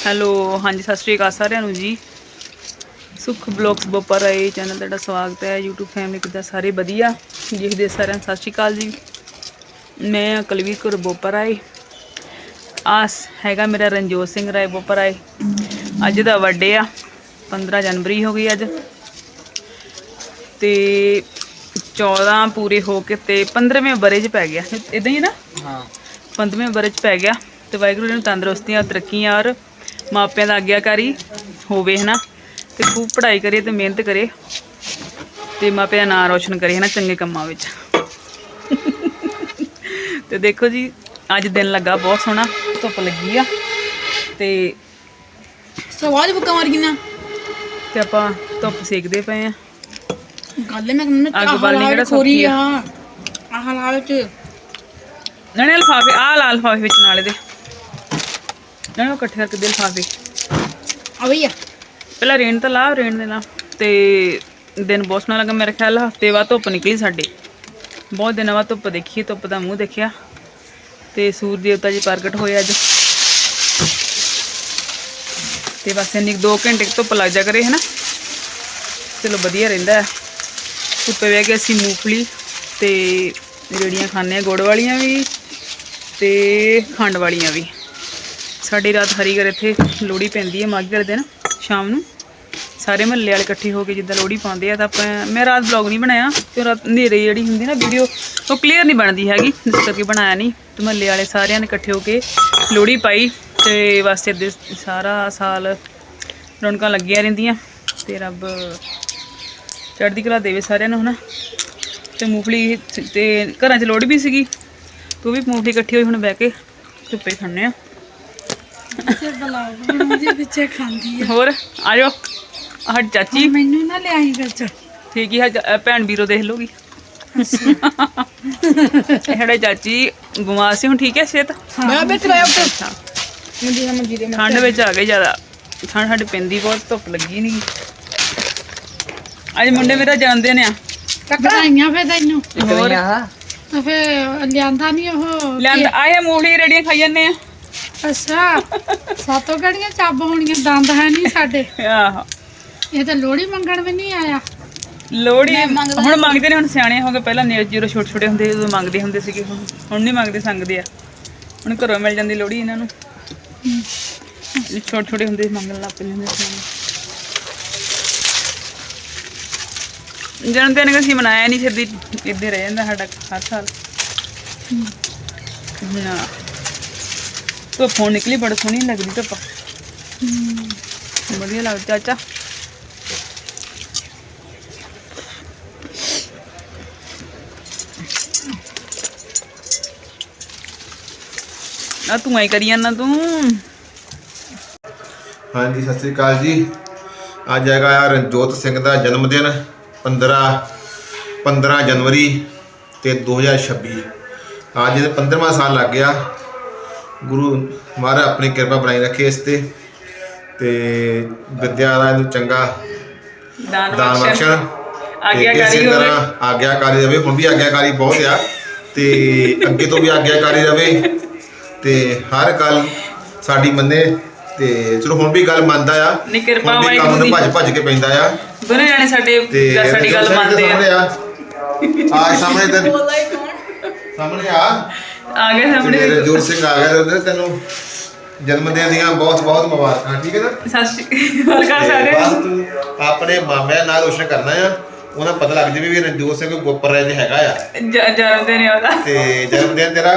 Hello ਹਾਂਜੀ ਸਤਿ ਸ਼੍ਰੀ ਅਕਾਲ ਸਾਰਿਆਂ ਨੂੰ ਜੀ। ਸੁਖ ਬਲੌਗਸ ਬੋਪਰ ਆਏ ਚੈਨਲ ਤੁਹਾਡਾ ਸਵਾਗਤ ਹੈ YouTube ਫੈਮਿਲੀ ਕਿੱਦਾਂ ਸਾਰੇ ਵਧੀਆ? ਦੇਖਦੇ ਸਾਰਿਆਂ ਸਤਿ ਸ਼੍ਰੀ ਅਕਾਲ ਜੀ। ਮੈਂ ਕੁਲਵੀਰ ਕੌਰ ਬੋਪਰ ਆਏ। ਆਸ ਹੈਗਾ ਮੇਰਾ ਰਣਜੋਤ ਸਿੰਘ ਰਾਏ ਬੋਪਰ ਆਏ। ਅੱਜ ਦਾ ਬਰਥਡੇ ਆ 15 ਜਨਵਰੀ ਹੋ ਗਈ ਅੱਜ। ਤੇ 14 ਪੂਰੇ ਹੋ ਕੇ ਤੇ 15ਵੇਂ ਬਰੇ 'ਚ ਪੈ ਗਿਆ। ਇਦਾਂ ਹੀ ਨਾ? ਹਾਂ। 15ਵੇਂ ਬਰੇ 'ਚ ਪੈ ਗਿਆ ਤੇ ਵਾਹਿਗੁਰੂ ਨੂੰ ਤੰਦਰੁਸਤੀਆਂ ਤਰੱਕੀਆਂ ਔਰ ਮਾਪਿਆਂ ਦਾ ਆਗਿਆਕਾਰੀ ਹੋਵੇ ਹਨਾ? ਤੇ ਖੂਬ ਪੜ੍ਹਾਈ ਕਰੇ ਤੇ ਮਿਹਨਤ ਕਰੇ ਤੇ ਮਾਪਿਆਂ ਦਾ ਨਾਂ ਰੋਸ਼ਨ ਕਰੇ ਹਨਾ ਚੰਗੇ ਕੰਮਾਂ ਵਿੱਚ। ਤੇ ਦੇਖੋ ਜੀ ਅੱਜ ਦਿਨ ਲੱਗਾ ਬਹੁਤ ਸੋਹਣਾ ਧੁੱਪ ਲੱਗੀ ਆ ਤੇ ਸਵਾਲ ਬੁੱਕਾ ਮਾਰ ਗਿਨਾ ਤੇ ਆਪਾਂ ਧੁੱਪ ਸੇਕਦੇ ਪਏ ਆ। ਗੱਲ ਮੈਂ ਕਹਿੰਦਾ ਅੱਗ ਬਾਲਣੀ ਕਿਹੜਾ ਸੌਖੀ ਆ। ਆਹ ਹਾਲ ਚ। ਨਣੇ ਲਫਾਫੇ ਆ ਲਾਲ ਲਫਾਫੇ ਵਿੱਚ ਨਾਲੇ ਦੇ ਨਣੇ ਉਹ ਇਕੱਠੇ ਕਰਕੇ ਦੇ ਲਫਾਫੇ ਆ ਬਈ ਆ। ਪਹਿਲਾਂ ਰੇਣ ਤਾਂ ਲਾ ਰੇਣ ਦੇ ਲਾ ਤੇ ਦਿਨ ਬਹੁਤ ਸੋਹਣਾ ਲੱਗਾ ਮੇਰੇ ਖਿਆਲ ਹਫ਼ਤੇ ਬਾਅਦ ਧੁੱਪ ਨਿਕਲੀ ਸਾਡੇ। ਬਹੁਤ ਦਿਨਾਂ ਬਾਅਦ ਧੁੱਪ ਦੇਖੀ ਧੁੱਪ ਦਾ ਮੂੰਹ ਦੇਖਿਆ। ਤੇ ਸੂਰਜ ਦੇਵਤਾ ਜੀ ਪ੍ਰਗਟ ਹੋਏ ਅੱਜ। ਤੇ ਬਸ ਇੰਨੀ 2 ਘੰਟੇ ਧੁੱਪ ਲੱਗ ਜਾ ਕਰੇ ਹੈ ਨਾ ਚਲੋ ਵਧੀਆ ਰਹਿੰਦਾ ਹੈ। ਧੁੱਪੇ ਬਹਿ ਕੇ ਅਸੀਂ ਮੂੰਗਫਲੀ ਤੇ ਰੇੜੀਆਂ ਖਾਂਦੇ ਆ ਗੁੜ ਵਾਲੀਆਂ ਵੀ ਤੇ ਖੰਡ ਵਾਲੀਆਂ ਵੀ। ਸਾਡੀ ਰਾਤ ਹਰੀਗਰ ਇੱਥੇ ਲੋਹੜੀ ਪੈਂਦੀ ਹੈ ਮਾਘੀ ਵਾਲੇ ਦਿਨ, ਸ਼ਾਮ ਨੂੰ। ਸਾਰੇ ਮਹੱਲੇ ਵਾਲੇ ਇਕੱਠੇ ਹੋ ਕੇ ਜਿੱਦਾਂ ਲੋਹੜੀ ਪਾਉਂਦੇ ਆ ਤਾਂ ਆਪਾਂ, ਮੈਂ ਰਾਤ ਵਲੌਗ ਨਹੀਂ ਬਣਾਇਆ ਕਿਉਂ ਰਾਤ ਹਨੇਰੇ ਜਿਹੜੀ ਹੁੰਦੀ ਨਾ ਵੀਡੀਓ ਉਹ ਕਲੀਅਰ ਨਹੀਂ ਬਣਦੀ ਹੈਗੀ, ਇਸ ਕਰਕੇ ਬਣਾਇਆ ਨਹੀਂ। ਤੇ ਮਹੱਲੇ ਵਾਲੇ ਸਾਰਿਆਂ ਨੇ ਇਕੱਠੇ ਹੋ ਕੇ ਲੋਹੜੀ ਪਾਈ, ਤੇ ਵਾਸਤੇ ਦੇ ਸਾਰਾ ਸਾਲ ਰੌਣਕਾਂ ਲੱਗੀਆਂ ਰਹਿੰਦੀਆਂ। ਤੇ ਰੱਬ ਚੜ੍ਹਦੀ ਕਲਾ ਦੇਵੇ ਸਾਰਿਆਂ ਨੂੰ ਹਨਾ। ਤੇ ਮੂੰਗਫਲੀ ਤੇ ਘਰਾਂ 'ਚ ਲੋਹੜੀ ਵੀ ਸੀਗੀ, ਤੂੰ ਵੀ ਮੂੰਗਫਲੀ ਇਕੱਠੀ ਹੋਈ, ਹੁਣ ਬਹਿ ਕੇ ਧੁੱਪੇ ਖਾਣੇ ਆ। ਬਲਾਉ ਪਿੱਛੇ ਖਾਂਦੀ ਹੋਰ ਆਹ ਚਾਚੀ ਮੈਨੂੰ ਨਾ ਲਿਆਈ ਵਿੱਚ ਠੀਕ ਹੀ ਹੈ ਚ- ਅਹ ਭੈਣ ਵੀਰੋ ਦੇਖ ਲੋਗੀ ਚਾਚੀ ਬਿਮਾਰ ਸੀ ਹੁਣ ਠੀਕ ਹੈ ਸਿਹਤ? ਮੈਂ ਬੈਠ ਲਿਆ ਉੱਤੇ ਨਾ ਦੇ ਠੰਡ ਵਿੱਚ ਆ ਗਏ ਜ਼ਿਆਦਾ। ਠੰਡ ਸਾਡੇ ਪੈਂਦੀ ਬਹੁਤ ਧੁੱਪ ਲੱਗੀ ਨਹੀਂ ਅੱਜ ਮੁੰਡੇ ਮੇਰਾ ਜਨਮ ਦਿਨ ਆ। ਕਟਾਈਆਂ ਫੇ ਤੈਨੂੰ। ਹੋਰ ਤਾਂ ਫੇ ਲਿਆਂਦਾ ਨਹੀਂ ਉਹ ਲੈਂਦਾ ਆਏ ਮੂਲੀ ਰੇੜੀਆਂ ਖਾਈ ਜਾਂਦੇ ਆ। ਅੱਛਾ। ਸਾਤੋਂ ਗੜੀਆਂ ਚੱਬ ਹੋਣੀਆਂ? ਦੰਦ ਹੈ ਨਹੀਂ ਸਾਡੇ। ਆਹ। ਇਹ ਤਾਂ ਲੋੜੀ ਮੰਗਣ ਵੀ ਨਹੀਂ ਆਇਆ। ਲੋਹੜੀ ਹੁਣ ਮੰਗਦੇ ਨੇ ਹੁਣ ਸਿਆਣੇ ਹੋ ਗਏ। ਪਹਿਲਾਂ ਨੇ ਜਦੋਂ ਛੋਟੇ ਛੋਟੇ ਹੁੰਦੇ ਉਦੋਂ ਮੰਗਦੇ ਹੁੰਦੇ ਸੀਗੇ। ਹੁਣ ਹੁਣ ਨਹੀਂ ਮੰਗਦੇ ਸੰਗਦੇ ਆ। ਹੁਣ ਘਰੋਂ ਮਿਲ ਜਾਂਦੀ ਲੋਹੜੀ ਇਹਨਾਂ ਨੂੰ। ਛੋਟੇ ਛੋਟੇ ਹੁੰਦੇ ਸੀ, ਮੰਗਣ ਲੱਗ ਪੈਂਦੇ ਹੁੰਦੇ ਸੀ। ਜਨਮ ਦਿਨ ਅਸੀਂ ਮਨਾਇਆ ਨਹੀਂ ਸਿੱਧੀ ਇੱਦੇ ਰਹਿ ਜਾਂਦਾ ਸਾਡਾ ਹਰ ਸਾਲ। ਨਾ ਤੋ ਫੋਨ ਨਿਕਲੀ, ਬੜਾ ਸੋਹਣੀ ਲੱਗਦੀ ਧੁੱਪ। ਵਧੀਆ ਲੱਗਦਾ, ਚਾਚਾ। ਆ ਤੂੰ ਐ ਕਰੀ ਜਾਂਦਾ ਤੂੰ। ਹਾਂਜੀ, ਸਤਿ ਸ੍ਰੀ ਅਕਾਲ ਜੀ। ਅੱਜ ਹੈਗਾ ਆ ਰਣਜੋਤ ਸਿੰਘ ਦਾ ਜਨਮ ਦਿਨ 15 15 ਜਨਵਰੀ ਤੇ 2026 ਅੱਜ ਇਹਦੇ 15ਵਾਂ ਸਾਲ ਲੱਗ ਗਿਆ। ਗੁਰੂ ਮਹਾਰਾਜ ਆਪਣੀ ਕਿਰਪਾ ਬਣਾਈ ਰੱਖੇ ਇਸ ਤੇ। ਤੇ ਵਿਦਿਆ ਦਾ ਇਹਨੂੰ ਚੰਗਾ ਦਾਨ ਦਾਨ ਬਖਸ਼ਣ ਆਗਿਆਕਾਰੀ ਹੋਵੇ। ਆਗਿਆਕਾਰੀ ਰਵੇ। ਹੁਣ ਵੀ ਆਗਿਆਕਾਰੀ ਬਹੁਤ ਆ। ਤੇ ਅੱਗੇ ਤੋਂ ਵੀ ਆਗਿਆਕਾਰੀ ਰਵੇ। ਤੇ ਹਰ ਗੱਲ ਸਾਡੀ ਮੰਨੇ। ਤੇ ਚਲੋ ਹੁਣ ਵੀ ਗੱਲ ਮੰਨਦਾ ਆ। ਨਹੀਂ, ਕਿਰਪਾ ਕੰਮ ਵਾਹਿਗੁਰੂ ਨੂੰ। ਭੱਜ ਭੱਜ ਕੇ ਪੈਂਦਾ ਆ। ਦੋਨੇ ਜਾਣੇ ਸਾਡੇ ਤੇ ਸਾਡੀ ਗੱਲ ਮੰਨਦੇ ਦੇ ਆ। ਸਾਹਮਣੇ ਆ। ਆ ਸਾਹਮਣੇ ਤੇ ਸਾਹਮਣੇ ਆ। ਆ ਗਏ ਸਾਹਮਣੇ ਰਣਜੋਤ ਸਿੰਘ ਆ ਗਿਆ ਤੇ ਤੈਨੂੰ ਜਨਮ ਦਿਨ ਦੀਆਂ ਬਹੁਤ ਬਹੁਤ ਮੁਬਾਰਕਾਂ ਠੀਕ ਹੈ ਨਾ? ਸਤਿ ਸ਼੍ਰੀ ਅਕਾਲ ਸਾਰੇ ਬਸ ਤੂੰ ਆਪਣੇ ਮਾਮਿਆਂ ਨਾਲ ਰੋਸ਼ਨ ਕਰਨਾ ਆ ਉਹਨਾਂ ਪਤਾ ਲੱਗ ਜਾਵੇ ਵੀ ਰਣਜੋਤ ਸਿੰਘ ਗੋਪਰ ਦੇ ਹੈਗਾ ਆ। ਜਨਮ ਦਿਨ ਆ ਉਹਦਾ। ਤੇ ਜਨਮ ਦਿਨ ਤੇਰਾ?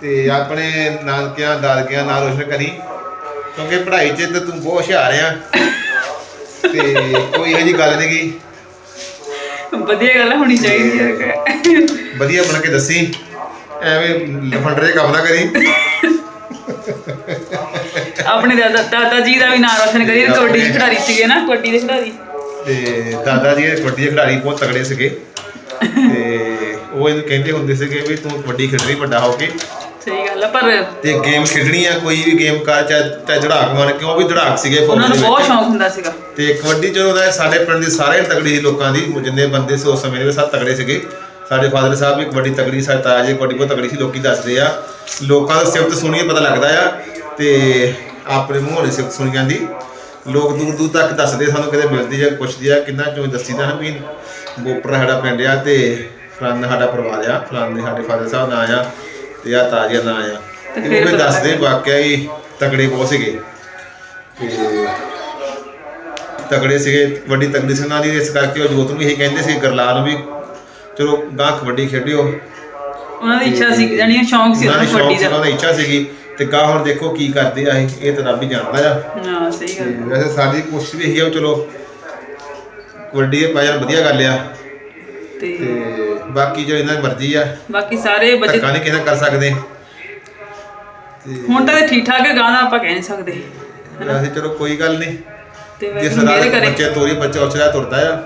ਤੇ ਆਪਣੇ ਨਾਨਕਿਆਂ ਦਾਦਕਿਆਂ ਨਾਲ ਰੋਸ਼ਨ ਕਰੀ ਕਿਉਂਕਿ ਪੜ੍ਹਾਈ 'ਚ ਤੇ ਤੂੰ ਬਹੁਤ ਹੁਸ਼ਿਆਰ ਆ। ਤੇ ਕੋਈ ਇਹੋ ਜੀ ਗੱਲ ਨਹੀਂ ਗੀ। ਵਧੀਆ ਗੱਲ ਹੋਣੀ ਚਾਹੀਦੀ ਹੈ ਕਿ ਵਧੀਆ ਬਣ ਕੇ ਦੱਸੀ। ਐਵੇਂ ਲਫੰਡਰੇ ਕੰਮ ਨਾ ਕਰੀ। ਆਪਣੇ ਦਾਦਾ ਦਾਦਾ ਜੀ ਦਾ ਵੀ ਨਾਮ ਰੋਸ਼ਨ ਕਰੀ ਕਬੱਡੀ ਦੇ ਖਿਡਾਰੀ ਸੀਗੇ ਨਾ ਕਬੱਡੀ ਦੇ ਖਿਡਾਰੀ। ਤੇ ਦਾਦਾ ਜੀ ਕਬੱਡੀ ਦੇ ਖਿਡਾਰੀ ਬਹੁਤ ਤਗੜੇ ਸੀਗੇ। ਤੇ ਉਹ ਇਹਨੂੰ ਕਹਿੰਦੇ ਹੁੰਦੇ ਸੀਗੇ ਵੀ ਤੂੰ ਕਬੱਡੀ ਖੇਡਣੀ ਵੱਡਾ ਹੋ ਕੇ। ਸਹੀ ਗੱਲ ਆ ਪਰ ਤੇ ਗੇਮ ਖੇਡਣੀ ਆ ਕੋਈ ਵੀ ਗੇਮ ਕਰ ਚਾਹੇ ਚਾਹੇ ਦੜਾਕ ਬਣ ਕਿਉਂ ਵੀ ਦੜਾਕ ਸੀਗੇ ਉਹਨਾਂ ਨੂੰ ਦੇ ਬਹੁਤ ਸ਼ੌਂਕ ਹੁੰਦਾ ਸੀਗਾ। ਤੇ ਕਬੱਡੀ ਚ ਉਹਦਾ ਸਾਡੇ ਪਿੰਡ ਦੇ ਸਾਰੇ ਤਗੜੀ ਸੀ ਲੋਕਾਂ ਦੀ ਜਿੰਨੇ ਬੰਦੇ ਸੀ ਉਸ ਸਮੇਂ ਦੇ ਸਭ ਤਗੜੇ ਸੀਗੇ। ਸਾਡੇ ਫਾਦਰ ਸਾਹਿਬ ਵੀ ਕਬੱਡੀ ਤਗੜੀ ਸਾਡੇ ਤਾਇਆ ਜੀ ਕਬੱਡੀ ਬਹੁਤ ਤਗੜੀ ਸੀ ਲੋਕੀ ਦੱਸਦੇ ਆ। ਲੋਕਾਂ ਦਾ ਸਿਫਤ ਸੁਣੀਏ ਪਤਾ ਲੱਗਦਾ ਆ ਤੇ ਆਪਣੇ ਮੂੰਹੋਂ ਨਹੀਂ ਸਿਫਤ ਸੁਣੀ ਜਾਂਦੀ ਲੋਕ ਦੂਰ ਦੂਰ ਤੱਕ ਦੱਸਦੇ ਸਾਨੂੰ ਕਿਤੇ ਮਿਲਦੀ ਜਾਂ ਪੁੱਛਦੀ ਆ ਕਿੰਨਾ ਚੋਂ ਦੱਸੀਦਾ ਹਨ ਵੀ ਬੋਪਰ ਸਾਡਾ ਪਿੰਡ ਆ ਤੇ ਫਲਾਨਾ ਸਾਡਾ ਪਰਿਵਾਰ ਆ ਫਲਾਨੇ ਸਾਡੇ ਫਾਦਰ ਸਾਹਿਬ ਨਾਂ ਆ ਤੇ ਆ ਤਾਜੀਆ ਨਾਂ ਆ। ਤੇ ਉਹ ਵੀ ਦੱਸਦੇ ਵਾਕਿਆ ਹੀ ਤਕੜੇ ਬਹੁਤ ਸੀਗੇ। ਤੇ ਤਕੜੇ ਸੀਗੇ ਵੱਡੀ ਤਕੜੀ ਸੀ ਉਹਨਾਂ ਦੀ ਇਸ ਕਰਕੇ ਉਹ ਜੋਤ ਨੂੰ ਇਹੀ ਕਹਿੰਦੇ ਸੀ ਗਰਲਾਲ ਨੂੰ ਵੀ ਚਲੋ ਗਾਂ ਕਬੱਡੀ ਖੇਡਿਓ। ਉਹਨਾਂ ਦੀ ਇੱਛਾ ਸੀ ਜਾਨੀ ਸ਼ੌਂਕ ਸੀ ਉਹਨਾਂ ਨੂੰ ਸੀ ਦਾ। ਉਹਨਾਂ ਦੀ ਇੱਛਾ ਸੀਗੀ। ਤੇ ਗਾਂ ਹੁਣ ਦੇਖੋ ਕੀ ਕਰਦੇ ਆ ਇਹ ਇਹ ਤਾਂ ਰੱਬ ਹੀ ਜਾਣਦਾ ਆ। ਹਾਂ ਸਹੀ ਗੱਲ। ਵੈਸੇ ਸਾਡੀ ਕੋਸ਼ਿਸ਼ ਵੀ ਇਹੀ ਆ ਵੀ ਚਲੋ ਕਬੱਡੀ ਇਹ ਪਾਇਆ ਵਧੀਆ ਗੱਲ ਆ। ਤੇ ਤੇ ਬਾਕੀ ਜੋ ਇਹਨਾਂ ਦੀ ਮਰਜ਼ੀ ਆ। ਬਾਕੀ ਸਾਰੇ ਬੱਚੇ ਧੱਕਾ ਨਹੀਂ ਕਿਸੇ ਨਾਲ ਕਰ ਸਕਦੇ। ਤੇ ਹੁਣ ਤਾਂ ਇਹ ਠੀਕ ਠਾਕ ਹੈ ਗਾਣਾ ਆਪਾਂ ਕਹਿ ਨਹੀਂ ਸਕਦੇ। ਵੈਸੇ ਚਲੋ ਕੋਈ ਗੱਲ ਨਹੀਂ। ਤੇ ਜਿਸ ਵੈਸੇ ਮੇਰੇ ਕਰੇ। ਬੱਚੇ ਤੋਰੀ ਬੱਚਾ ਰਾਹ ਤੁਰਦਾ ਆ।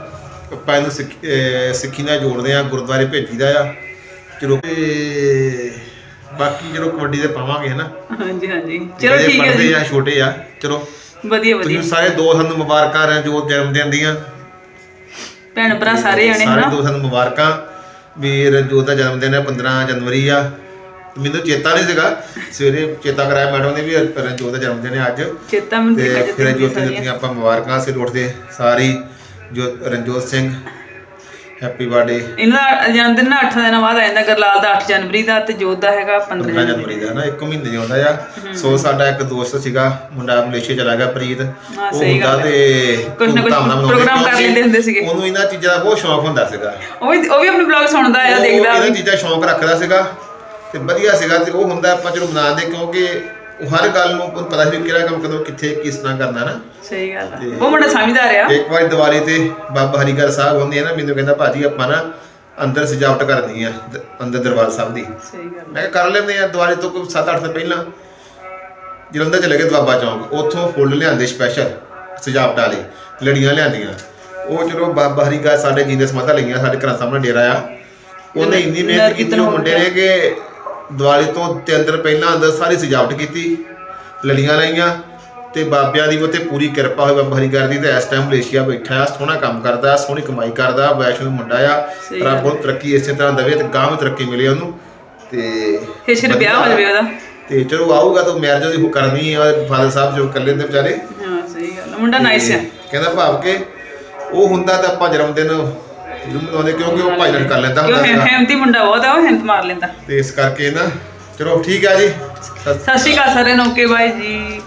ਆਪਾਂ ਇਹਨੂੰ ਸਿੱਖ- ਅਹ ਸਿੱਖੀ ਨਾਲ ਜੋੜਦੇ ਆ ਗੁਰਦੁਆਰੇ ਭੇਜੀਦਾ ਆ। ਚਲੋ ਤੇ ਬਾਕੀ ਚਲੋ ਕਬੱਡੀ ਦੇ ਪਾਵਾਂਗੇ ਹਨਾ? ਹਾਂਜੀ ਹਾਂਜੀ। ਚਲੋ ਜਿਹੜੇ ਠੀਕ ਹੈ ਪੜ੍ਹਦੇ ਜੀ ਆ ਛੋਟੇ ਆ ਚਲੋ। ਵਧੀਆ ਵਧੀਆ। ਤੁਸੀਂ ਸਾਰੇ ਦੋ ਸਾਨੂੰ ਮੁਬਾਰਕਾਂ ਰਣਜੋਤ ਜਨਮ ਦਿਨ ਦੀਆਂ। ਭੈਣ ਭਰਾ ਸਾਰੇ ਆਣੇ ਸਾਰੇ ਹਨਾ? ਦੋ ਸਾਨੂੰ ਮੁਬਾਰਕਾਂ। ਵੀ ਰਣਜੋਤ ਦਾ ਜਨਮ ਦਿਨ ਹੈ 15 ਜਨਵਰੀ ਆ। ਮੈਨੂੰ ਚੇਤਾ ਨਹੀਂ ਸੀਗਾ। ਸਵੇਰੇ ਚੇਤਾ ਕਰਾਇਆ ਮੈਡਮ ਨੇ ਵੀ ਰਣਜੋਤ ਦਾ ਜਨਮ ਦਿਨ ਹੈ ਅੱਜ। ਚੇਤਾ ਮੈਨੂੰ ਤੇ ਠੀਕ ਫਿਰ ਹੈ ਜੋਤੀ ਦਿੱਤੀਆਂ ਆਪਾਂ ਮੁਬਾਰਕਾਂ ਸੇ ਉੱਠਦੇ ਸਾਰੀ। ਜੋ ਰਣਜੋਤ ਸਿੰਘ ਹੈਪੀ ਬਰਥਡੇ ਇਹਨਾਂ ਦਾ ਜਨਮ ਦਿਨ ਨਾ 8 ਦਿਨਾਂ ਬਾਅਦ ਆ ਜਾਂਦਾ ਗਰਲਾਲ ਦਾ 8 ਜਨਵਰੀ ਦਾ ਤੇ ਜੋਤ ਦਾ ਹੈਗਾ 15 15 ਜਨਵਰੀ। ਦਾ ਨਾ ਇੱਕ ਮਹੀਨੇ ਜਿਉਂਦਾ ਆ। ਸੋ ਸਾਡਾ ਇੱਕ ਦੋਸਤ ਸੀਗਾ ਮੁੰਡਾ ਮਲੇਸ਼ੀਆ ਚਲਾ ਗਿਆ ਪ੍ਰੀਤ। ਉਹ ਸਹੀ ਹੁੰਦਾ ਗੱਲ ਹੈ। ਤੇ ਕੁਛ ਨਾ ਕੁਛ ਧੂਮ-ਧਾਮ ਨਾਲ ਮਨਾਉਂਦੇ ਪ੍ਰੋਗਰਾਮ ਕਰ ਕਿਉਂਕਿ ਲੈਂਦੇ ਹੁੰਦੇ ਸੀਗੇ। ਉਹਨੂੰ ਇਹਨਾਂ ਚੀਜ਼ਾਂ ਦਾ ਬਹੁਤ ਸ਼ੌਂਕ ਹੁੰਦਾ ਸੀਗਾ। ਉਹ ਵੀ ਉਹ ਵੀ ਆਪਣੇ ਬਲੌਗ ਸੁਣਦਾ ਆ ਉਹ ਦੇਖਦਾ ਇਹਨਾਂ। ਚੀਜ਼ਾਂ ਸ਼ੌਂਕ ਰੱਖਦਾ ਸੀਗਾ ਤੇ ਵਧੀਆ ਸੀਗਾ ਤੇ ਉਹ ਹੁੰਦਾ ਆਪਾਂ ਚਲੋ ਮਨਾਉਂਦੇ ਕਿਉਂਕਿ ਉਹ ਹਰ ਗੱਲ ਨੂੰ ਪਤਾ ਸੀ ਵੀ ਕਿਹੜਾ ਕੰਮ ਕਦੋਂ ਕਿੱਥੇ ਕਿਸ ਤਰ੍ਹਾਂ ਕਰਨਾ ਨਾ। ਸਹੀ ਗੱਲ ਆ। ਉਹ ਮੁੰਡਾ ਸਮਝਦਾਰ ਆ। ਇੱਕ ਵਾਰੀ ਦੀਵਾਲੀ ਤੇ ਬਾਬਾ ਹਰੀਗਰ ਸਾਹਿਬ ਹੁੰਦੇ ਆ ਨਾ ਮੈਨੂੰ ਕਹਿੰਦਾ ਭਾਜੀ ਆਪਾਂ ਨਾ ਅੰਦਰ ਸਜਾਵਟ ਕਰਨੀ ਆ ਦ- ਅੰਦਰ ਦਰਬਾਰ ਸਾਹਿਬ ਦੀ। ਸਹੀ ਗੱਲ ਮੈਂ ਕਿਹਾ ਕਰ ਲੈਂਦੇ ਆ ਦੀਵਾਲੀ ਤੋਂ ਕੋਈ 7-8 ਦਿਨ ਪਹਿਲਾਂ। ਜਲੰਧਰ ਚਲੇ ਗਏ ਦੁਆਬਾ ਚੌਂਕ। ਉੱਥੋਂ ਫੁੱਲ ਲਿਆਂਦੇ ਸਪੈਸ਼ਲ ਸਜਾਵਟ ਵਾਲੇ ਲੜੀਆਂ ਲਿਆਂਦੀਆਂ। ਉਹ ਚਲੋ ਬਾਬਾ ਹਰੀਗਰ ਸਾਡੇ ਜੀਂਦੇ ਸਮਾਧਾ ਲਈਆਂ ਸਾਡੇ ਘਰਾਂ ਸਾਹਮਣੇ ਡੇਰਾ ਆ। ਉਹਨੇ ਇੰਨੀ ਮਿਹਨਤ ਕੀਤੀ ਉਹ ਮੁੰਡੇ ਨੇ ਕਿ ਦੀਵਾਲੀ ਤੋਂ ਤਿੰਨ ਦਿਨ ਪਹਿਲਾਂ ਅੰਦਰ ਸਾਰੀ ਸਜਾਵਟ ਕੀਤੀ ਲੜੀਆਂ ਲਾਈਆਂ ਤੇ ਬਾਬਿਆਂ ਦੀ ਉਹ ਤੇ ਪੂਰੀ ਕਿਰਪਾ ਹੋਈ ਬਾਬਾ ਹਰੀਗਰ ਦੀ ਤੇ ਇਸ ਟਾਈਮ ਮਲੇਸ਼ੀਆ ਬੈਠਾ ਆ ਸੋਹਣਾ ਕੰਮ ਕਰਦਾ ਸੋਹਣੀ ਕਮਾਈ ਕਰਦਾ ਵੈਸ਼ਨੂ ਮੁੰਡਾ ਆ ਰੱਬ ਨੂੰ ਤਰੱਕੀ ਇਸੇ ਤਰ੍ਹਾਂ ਦੇਵੇ ਤੇ ਗਾਂਹ ਵੀ ਤਰੱਕੀ ਮਿਲੇ ਉਹਨੂੰ ਤੇ ਫੇਰ ਸਿਰ ਵਿਆਹ ਹੋ ਜਾਵੇ ਉਹਦਾ। ਤੇ ਚਲੋ ਆਊਗਾ ਤਾਂ ਮੈਰਿਜ ਉਹਦੀ ਕਰਨੀ ਆ ਫਾਦਰ ਸਾਹਿਬ ਜੋ ਇਕੱਲੇ ਦੇ ਵਿਚਾਰੇ। ਹਾਂ ਸਹੀ ਗੱਲ। ਮੁੰਡਾ ਨਾਈਸ ਆ। ਕਹਿੰਦਾ ਭਾਵ ਕਿ ਉਹ ਹੁੰਦਾ ਤਾਂ ਆਪਾਂ ਜਨਮ ਦਿਨ ਜ਼ਰੂਰ ਮਨਾਉਂਦੇ ਕਿਉਂਕਿ ਉਹ ਲੜ ਕਰ ਲੈਂਦਾ ਕਿਉਂ ਹੁੰਦਾ ਸੀਗਾ। ਹੈਮਤੀ ਮੁੰਡਾ ਬਹੁਤ ਆ ਉਹ ਹਿੰਮਤ ਮਾਰ ਲੈਂਦਾ। ਤੇ ਇਸ ਕਰਕੇ ਨਾ ਚਲੋ ਠੀਕ ਆ ਜੀ। ਸਤਿ ਸਤਿ ਸ਼੍ਰੀ ਅਕਾਲ ਸਾਰਿਆਂ ਨੂੰ ਓਕੇ ਬਾਏ ਜੀ।